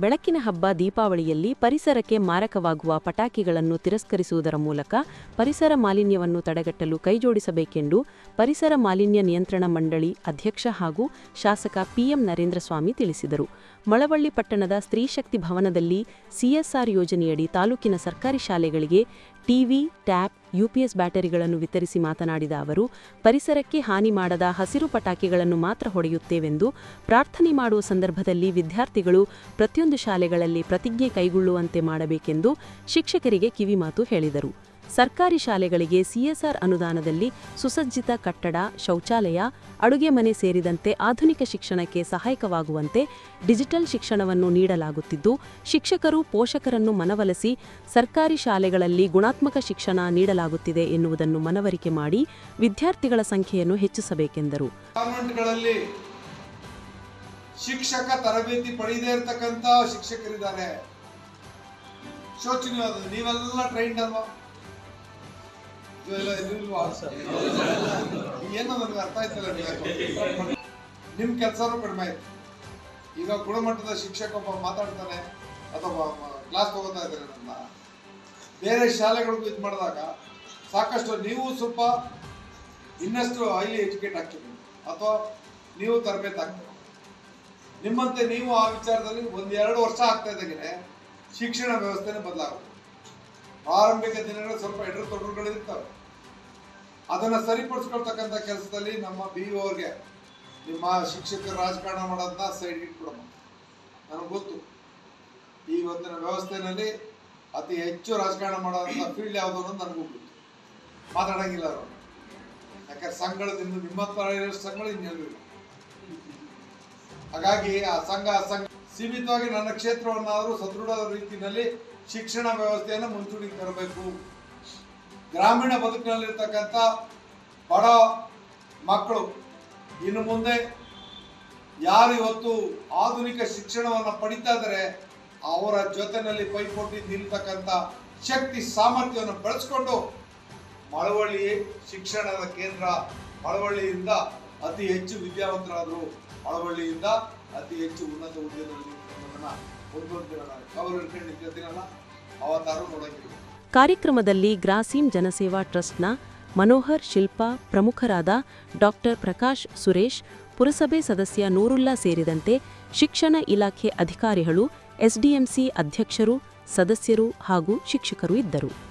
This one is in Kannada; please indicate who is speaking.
Speaker 1: ಬೆಳಕಿನ ಹಬ್ಬ ದೀಪಾವಳಿಯಲ್ಲಿ ಪರಿಸರಕ್ಕೆ ಮಾರಕವಾಗುವ ಪಟಾಕಿಗಳನ್ನು ತಿರಸ್ಕರಿಸುವುದರ ಮೂಲಕ ಪರಿಸರ ಮಾಲಿನ್ಯವನ್ನು ತಡೆಗಟ್ಟಲು ಕೈಜೋಡಿಸಬೇಕೆಂದು ಪರಿಸರ ಮಾಲಿನ್ಯ ನಿಯಂತ್ರಣ ಮಂಡಳಿ ಅಧ್ಯಕ್ಷ ಹಾಗೂ ಶಾಸಕ ಪಿಎಂ ನರೇಂದ್ರ ಸ್ವಾಮಿ ತಿಳಿಸಿದರು. ಮಳವಳ್ಳಿ ಪಟ್ಟಣದ ಸ್ತ್ರೀಶಕ್ತಿ ಭವನದಲ್ಲಿ ಸಿಎಸ್ಆರ್ ಯೋಜನೆಯಡಿ ತಾಲೂಕಿನ ಸರ್ಕಾರಿ ಶಾಲೆಗಳಿಗೆ ಟಿವಿ ಟ್ಯಾಪ್ ಯುಪಿಎಸ್ ಬ್ಯಾಟರಿಗಳನ್ನು ವಿತರಿಸಿ ಮಾತನಾಡಿದ ಅವರು, ಪರಿಸರಕ್ಕೆ ಹಾನಿ ಮಾಡದ ಹಸಿರು ಪಟಾಕಿಗಳನ್ನು ಮಾತ್ರ ಹೊಡೆಯುತ್ತೇವೆಂದು ಪ್ರಾರ್ಥನೆ ಮಾಡುವ ಸಂದರ್ಭದಲ್ಲಿ ವಿದ್ಯಾರ್ಥಿಗಳು ಪ್ರತಿಯೊಂದು ಶಾಲೆಗಳಲ್ಲಿ ಪ್ರತಿಜ್ಞೆ ಕೈಗೊಳ್ಳುವಂತೆ ಮಾಡಬೇಕೆಂದು ಶಿಕ್ಷಕರಿಗೆ ಕಿವಿಮಾತು ಹೇಳಿದರು. ಸರ್ಕಾರಿ ಶಾಲೆಗಳಿಗೆ ಸಿಎಸ್ಆರ್ ಅನುದಾನದಲ್ಲಿ ಸುಸಜ್ಜಿತ ಕಟ್ಟಡ, ಶೌಚಾಲಯ, ಅಡುಗೆ ಮನೆ ಸೇರಿದಂತೆ ಆಧುನಿಕ ಶಿಕ್ಷಣಕ್ಕೆ ಸಹಾಯಕವಾಗುವಂತೆ ಡಿಜಿಟಲ್ ಶಿಕ್ಷಣವನ್ನು ನೀಡಲಾಗುತ್ತಿದ್ದು, ಶಿಕ್ಷಕರು ಪೋಷಕರನ್ನು ಮನವೊಲಿಸಿ ಸರ್ಕಾರಿ ಶಾಲೆಗಳಲ್ಲಿ ಗುಣಾತ್ಮಕ ಶಿಕ್ಷಣ ನೀಡಲಾಗುತ್ತಿದೆ ಎನ್ನುವುದನ್ನು ಮನವರಿಕೆ ಮಾಡಿ ವಿದ್ಯಾರ್ಥಿಗಳ ಸಂಖ್ಯೆಯನ್ನು ಹೆಚ್ಚಿಸಬೇಕೆಂದರು.
Speaker 2: ಶಿಕ್ಷಕ ತರಬೇತಿ ಪಡೆಯದೇ ಇರತಕ್ಕಂತ ಶಿಕ್ಷಕರಿದ್ದಾರೆ. ಶೋಚನೀಯವಾದ ನೀವೆಲ್ಲ ಟ್ರೈನ್ಡ್ ಅಲ್ವಾ? ಇರ್ಲಿಲ್ವಾ? ಏನೋ ನನಗೆ ಅರ್ಥ ನಿಮ್ಮ ನಿಮ್ ಕಡಿಮೆ ಆಯ್ತು. ಈಗ ಗುಣಮಟ್ಟದ ಶಿಕ್ಷಕ ಒಬ್ಬ ಮಾತಾಡ್ತಾನೆ, ಅಥವಾ ಕ್ಲಾಸ್ ತಗೋತಾ ಇದ್ದಾರೆ ನನ್ನ ಬೇರೆ ಶಾಲೆಗಳಿಗೂ ಇದು ಮಾಡಿದಾಗ ಸಾಕಷ್ಟು ನೀವು ಸ್ವಲ್ಪ ಇನ್ನಷ್ಟು ಹೈಲಿ ಎಜುಕೇಟ್ ಆಗ್ತೀವಿ ಅಥವಾ ನೀವು ತರಬೇತಿ ಆಗ್ತೀವಿ ನಿಮ್ಮಂತೆ ನೀವು ಆ ವಿಚಾರದಲ್ಲಿ ಒಂದು ಎರಡು ವರ್ಷ ಆಗ್ತಾ ಇದ್ದಾಗೆ ಶಿಕ್ಷಣ ವ್ಯವಸ್ಥೆನೇ ಬದಲಾಗುತ್ತೆ. ಆರಂಭಿಕ ದಿನಗಳು ಸ್ವಲ್ಪ ಎಡರು ತೊಡರುಗಳು ಇರ್ತವೆ ಅದನ್ನ ಸರಿಪಡಿಸ್ಕೊಳ್ತಕ್ಕಂಥ ಕೆಲಸದಲ್ಲಿ ನಮ್ಮ ಬಿ ಅವ್ರಿಗೆ ನಿಮ್ಮ ಶಿಕ್ಷಕರು ರಾಜಕಾರಣ ಮಾಡೋದನ್ನ ಸೈಡ್ ಇಟ್ಬಿಡಮ್ಮ ನನಗೆ ಗೊತ್ತು. ಈ ಇವತ್ತಿನ ವ್ಯವಸ್ಥೆನಲ್ಲಿ ಅತಿ ಹೆಚ್ಚು ರಾಜಕಾರಣ ಮಾಡೋದಂಥ ಫೀಲ್ಡ್ ಯಾವುದು ಅನ್ನೋದು ನನಗೂ ಗೊತ್ತು. ಮಾತಾಡಂಗಿಲ್ಲ ಅವರು. ಯಾಕಂದ್ರೆ ಸಂಘದಿಂದ ನಿಮ್ಮ ಇರೋ ಸಂಘಗಳು ಇಲ್ಲ. ಹಾಗಾಗಿ ಆ ಸಂಘ ಸಂಘ ಸೀಮಿತವಾಗಿ ನನ್ನ ಕ್ಷೇತ್ರವನ್ನಾದರೂ ಸದೃಢ ರೀತಿಯಲ್ಲಿ ಶಿಕ್ಷಣ ವ್ಯವಸ್ಥೆಯನ್ನು ಮುಂಚೂಣಿಗೆ ತರಬೇಕು. ಗ್ರಾಮೀಣ ಬದುಕಿನಲ್ಲಿರ್ತಕ್ಕಂಥ ಬಡ ಮಕ್ಕಳು. ಇನ್ನು ಮುಂದೆ ಯಾರು ಇವತ್ತು ಆಧುನಿಕ ಶಿಕ್ಷಣವನ್ನು ಪಡಿತಾ ಇದ್ದಾರೆ, ಅವರ ಜೊತೆಯಲ್ಲಿ ಪೈಪೋಟಿ ನಿಲ್ತಕ್ಕಂಥ ಶಕ್ತಿ ಸಾಮರ್ಥ್ಯವನ್ನು ಬೆಳೆಸ್ಕೊಂಡು ಮಳವಳ್ಳಿ ಶಿಕ್ಷಣದ ಕೇಂದ್ರ ಮಳವಳ್ಳಿಯಿಂದ ಅತಿ ಹೆಚ್ಚು ವಿದ್ಯಾವಂತರಾದರು ಮಳವಳ್ಳಿಯಿಂದ ಅತಿ ಹೆಚ್ಚು ಉನ್ನತ ಉದ್ಯೋಗದಲ್ಲಿ ಒಂದೊಂದು ಅವರು ಹಿಡ್ಕೊಂಡು ನಿಂತಿರ್ತೀನಲ್ಲ ಅವತ್ತಾರು
Speaker 1: ಕಾರ್ಯಕ್ರಮದಲ್ಲಿ ಗ್ರಾಸೀಂ ಜನಸೇವಾ ಟ್ರಸ್ಟ್ನ ಮನೋಹರ್ ಶಿಲ್ಪಾ ಪ್ರಮುಖರಾದ ಡಾಕ್ಟರ್ ಪ್ರಕಾಶ್ ಸುರೇಶ್, ಪುರಸಭೆ ಸದಸ್ಯ ನೂರುಲ್ಲಾ ಸೇರಿದಂತೆ ಶಿಕ್ಷಣ ಇಲಾಖೆ ಅಧಿಕಾರಿಗಳು, ಎಸ್ಡಿಎಂಸಿ ಅಧ್ಯಕ್ಷರು, ಸದಸ್ಯರು ಹಾಗೂ ಶಿಕ್ಷಕರು ಇದ್ದರು.